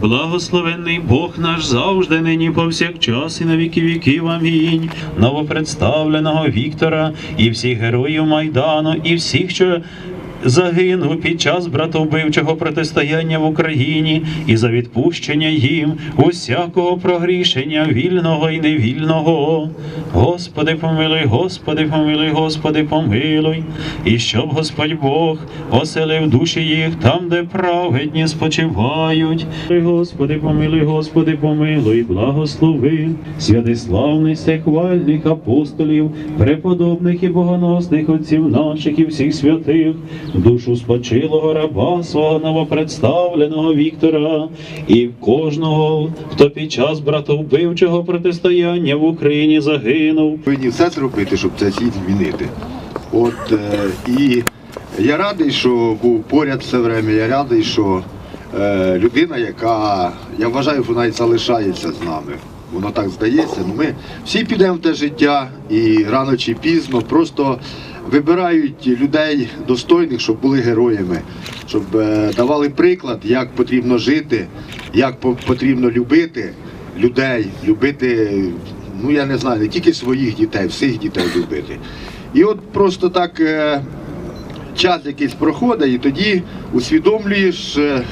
Благословенний Бог наш завжди, нині повсякчас і на віки віків. Амінь. Новопредставленого Віктора і всіх героїв Майдану, і всіх, що загинув під час братовбивчого протистояння в Україні, і за відпущення їм усякого прогрішення вільного і невільного. Господи, помилуй, Господи, помилуй, Господи, помилуй, і щоб Господь Бог оселив душі їх там, де праведні спочивають. Господи, помилуй, Господи, помилуй, благослови, святиславних всехвальних апостолів, преподобних і богоносних отців наших і всіх святих, душу спочилого раба свого новопредставленого Віктора, і кожного, хто під час братовбивчого протистояння в Україні загинув. повинні все зробити, щоб цей світ змінити. От е, і я радий, що був поряд все время. Я радий, що е, людина, яка я вважаю, вона навіть залишається з нами. Воно так здається. Ну, ми всі підемо в те життя і рано чи пізно просто вибирають людей достойних, щоб були героями, щоб е, давали приклад, як потрібно жити, як по- потрібно любити людей, любити, ну я не знаю, не тільки своїх дітей, всіх дітей любити. І от просто так е, час якийсь проходить, і тоді усвідомлюєш е,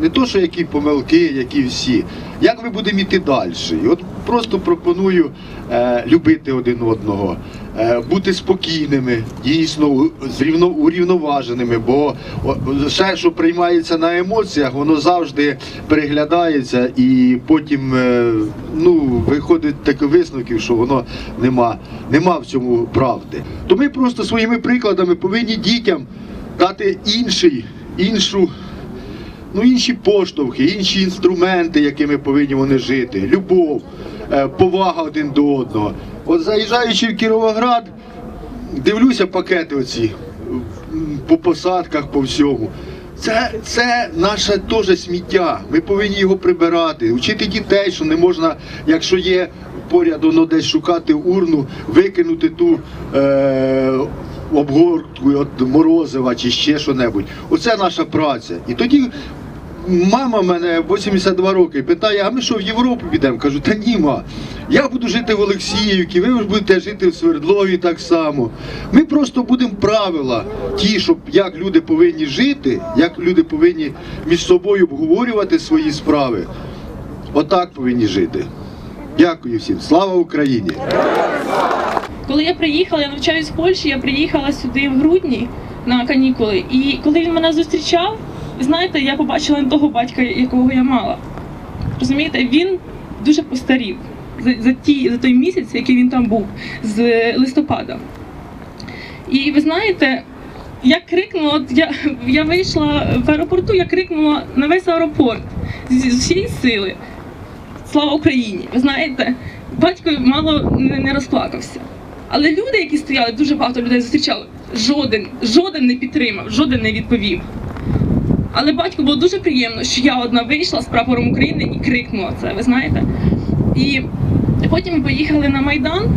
не то, що які помилки, які всі, як ми будемо йти далі. І от просто пропоную любити один одного, бути спокійними, дійсно урівноваженими, бо все, що приймається на емоціях, воно завжди переглядається і потім е, ну, виходить таких висновків, що воно нема, нема в цьому правди. То ми просто своїми прикладами повинні дітям дати інший, іншу ну, інші поштовхи, інші інструменти, якими повинні вони жити, любов, е, повага один до одного. От заїжджаючи в Кіровоград, дивлюся пакети оці по посадках, по всьому. Це, це наше теж сміття. Ми повинні його прибирати, вчити дітей, що не можна, якщо є поряд воно десь шукати урну, викинути ту е, обгортку від морозива чи ще що-небудь. Оце наша праця. І тоді мама мене 82 роки питає, а ми що в Європу підемо? Кажу, та ні, ма, я буду жити в Олексіївці, ви будете жити в Свердлові так само. Ми просто будемо правила ті, щоб як люди повинні жити, як люди повинні між собою обговорювати свої справи. Отак повинні жити. Дякую всім. Слава Україні! Коли я приїхала, я навчаюсь в Польщі, я приїхала сюди в грудні на канікули. І коли він мене зустрічав, ви знаєте, я побачила не того батька, якого я мала. Розумієте, він дуже постарів за, за, ті, за той місяць, який він там був, з листопада. І ви знаєте, я крикнула, я, я вийшла в аеропорту, я крикнула на весь аеропорт з, з усієї сили. Слава Україні! Ви знаєте, батько мало не, не розплакався. Але люди, які стояли, дуже багато людей зустрічали, жоден, жоден не підтримав, жоден не відповів. Але батьку було дуже приємно, що я одна вийшла з прапором України і крикнула це, ви знаєте. І потім ми поїхали на Майдан,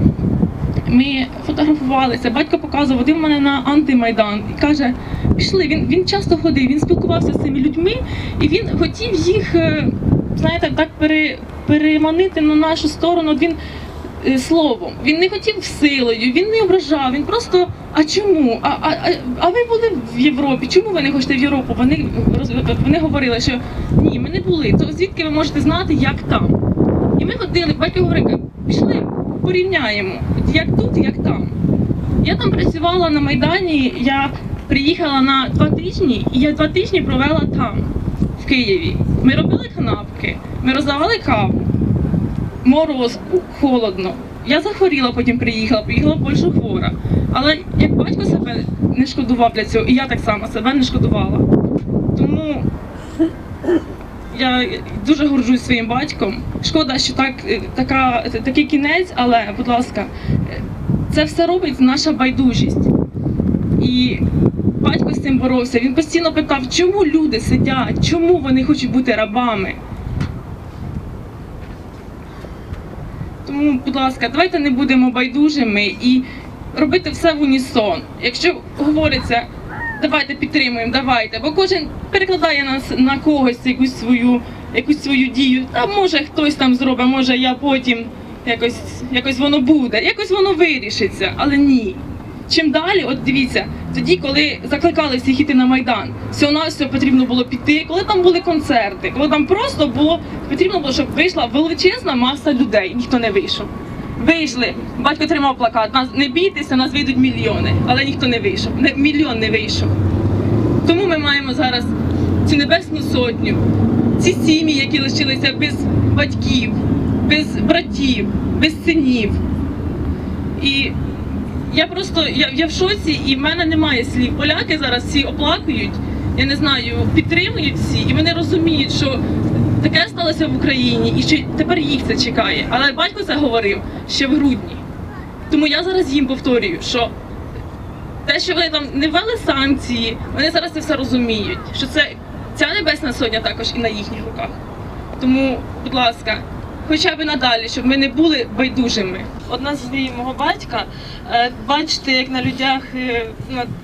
ми фотографувалися. Батько показував, водив мене на антимайдан і каже: пішли. Він, він часто ходив, він спілкувався з цими людьми, і він хотів їх, е, знаєте, так пере, переманити на нашу сторону. Він словом. Він не хотів силою, він не ображав. Він просто а чому? А, а, а, ви були в Європі? Чому ви не хочете в Європу? Вони вони говорили, що ні, ми не були. То звідки ви можете знати, як там? І ми ходили, батько говорить, пішли, порівняємо, як тут, як там. Я там працювала на Майдані, я приїхала на два тижні, і я два тижні провела там, в Києві. Ми робили канапки, ми роздавали каву, мороз холодно. Я захворіла, потім приїхала, поїхала в Польщу хвора. Але як батько себе не шкодував для цього, і я так само себе не шкодувала. Тому я дуже горжусь своїм батьком. Шкода, що так, е, така, такий кінець, але, будь ласка, е, це все робить наша байдужість. І батько з цим боровся. Він постійно питав, чому люди сидять, чому вони хочуть бути рабами. Тому, будь ласка, давайте не будемо байдужими і робити все в унісон. Якщо говориться, давайте підтримуємо, давайте, бо кожен перекладає нас на когось якусь свою якусь свою дію. А може хтось там зробить, може я потім якось, якось воно буде, якось воно вирішиться, але ні. Чим далі, от дивіться, тоді, коли закликали всіх іти на Майдан, всього на все потрібно було піти, коли там були концерти, коли там просто було потрібно було, щоб вийшла величезна маса людей, ніхто не вийшов. Вийшли, батько тримав плакат, нас не бійтеся, нас вийдуть мільйони, але ніхто не вийшов. Не, мільйон не вийшов. Тому ми маємо зараз цю небесну сотню, ці сім'ї, які лишилися без батьків, без братів, без синів. І я просто я, я в шоці, і в мене немає слів. Поляки зараз всі оплакують, я не знаю, підтримують всі, і вони розуміють, що таке сталося в Україні, і що тепер їх це чекає. Але батько це говорив ще в грудні. Тому я зараз їм повторюю, що те, що вони там не ввели санкції, вони зараз це все розуміють, що це ця небесна сотня також і на їхніх руках. Тому, будь ласка, хоча б надалі, щоб ми не були байдужими. Одна з ідей мого батька е, бачити, як на людях е,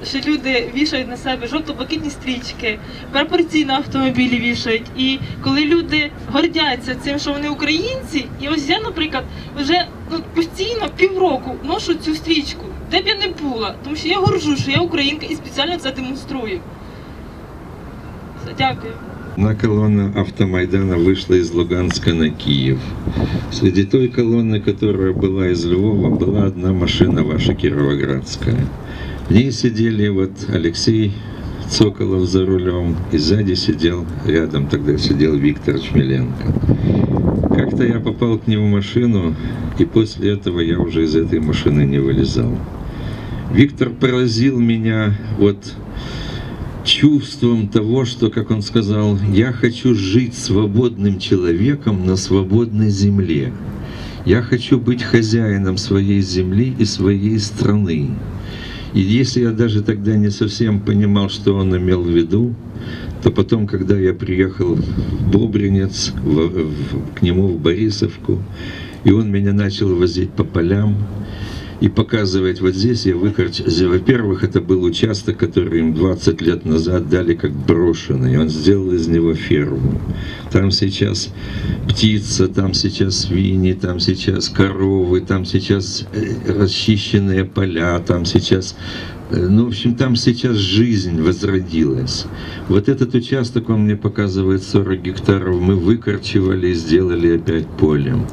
що люди вішають на себе жовто-блакитні стрічки, прапорці на автомобілі вішають. І коли люди гордяться цим, що вони українці, і ось я, наприклад, вже ну, постійно півроку ношу цю стрічку, де б я не була, тому що я горжу, що я українка і спеціально це демонструю. Дякую. Одна колонна автомайдана вышла из Луганска на Киев. Среди той колонны, которая была из Львова, была одна машина ваша Кировоградская. В ней сидели вот Алексей Цоколов за рулем, и сзади сидел, рядом тогда сидел Виктор Чмеленко. Как-то я попал к нему в машину, и после этого я уже из этой машины не вылезал. Виктор поразил меня вот чувством того, что, как он сказал, я хочу жить свободным человеком на свободной земле. Я хочу быть хозяином своей земли и своей страны. И если я даже тогда не совсем понимал, что он имел в виду, то потом, когда я приехал в Бобринец, в- в- к нему в Борисовку, и он меня начал возить по полям, и показывать вот здесь я выкорч... Во-первых, это был участок, который им 20 лет назад дали как брошенный. Он сделал из него ферму. Там сейчас птица, там сейчас свиньи, там сейчас коровы, там сейчас э, расчищенные поля, там сейчас э, ну, в общем, там сейчас жизнь возродилась. Вот этот участок, он мне показывает 40 гектаров, мы выкорчевали и сделали опять полем.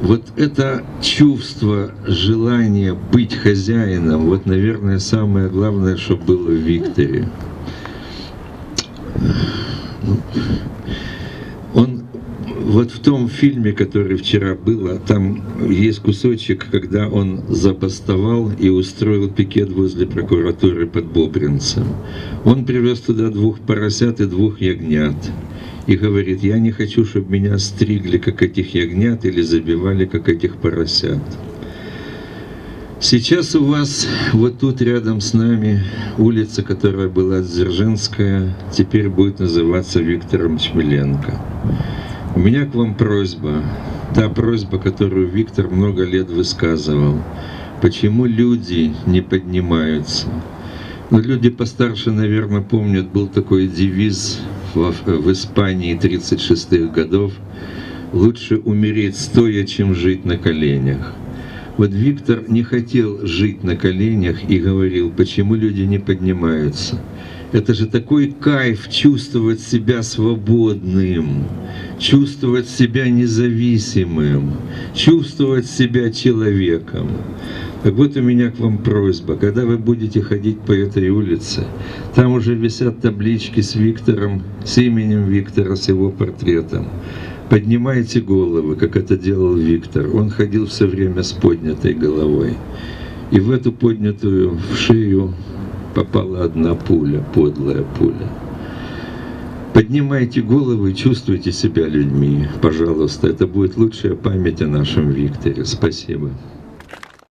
Вот это чувство, желание быть хозяином, вот, наверное, самое главное, что было в Викторе. Ну, Он вот в том фильме, который вчера было, там есть кусочек, когда он забастовал и устроил пикет возле прокуратуры под Бобринцем. Он привез туда двух поросят и двух ягнят. И говорит, я не хочу, чтобы меня стригли, как этих ягнят, или забивали, как этих поросят. Сейчас у вас вот тут рядом с нами улица, которая была Дзержинская, теперь будет называться Виктором Чмеленко. У меня к вам просьба, та просьба, которую Виктор много лет высказывал. Почему люди не поднимаются? Ну, люди постарше, наверное, помнят, был такой девиз в, Испании 36-х годов «Лучше умереть стоя, чем жить на коленях». Вот Виктор не хотел жить на коленях и говорил, почему люди не поднимаются. Это же такой кайф чувствовать себя свободным, чувствовать себя независимым, чувствовать себя человеком. Так вот у меня к вам просьба, когда вы будете ходить по этой улице, там уже висят таблички с Виктором, с именем Виктора, с его портретом. Поднимайте головы, как это делал Виктор. Он ходил все время с поднятой головой. И в эту поднятую в шею попала одна пуля, подлая пуля. Поднимайте головы и чувствуйте себя людьми, пожалуйста. Это будет лучшая память о нашем Викторе. Спасибо.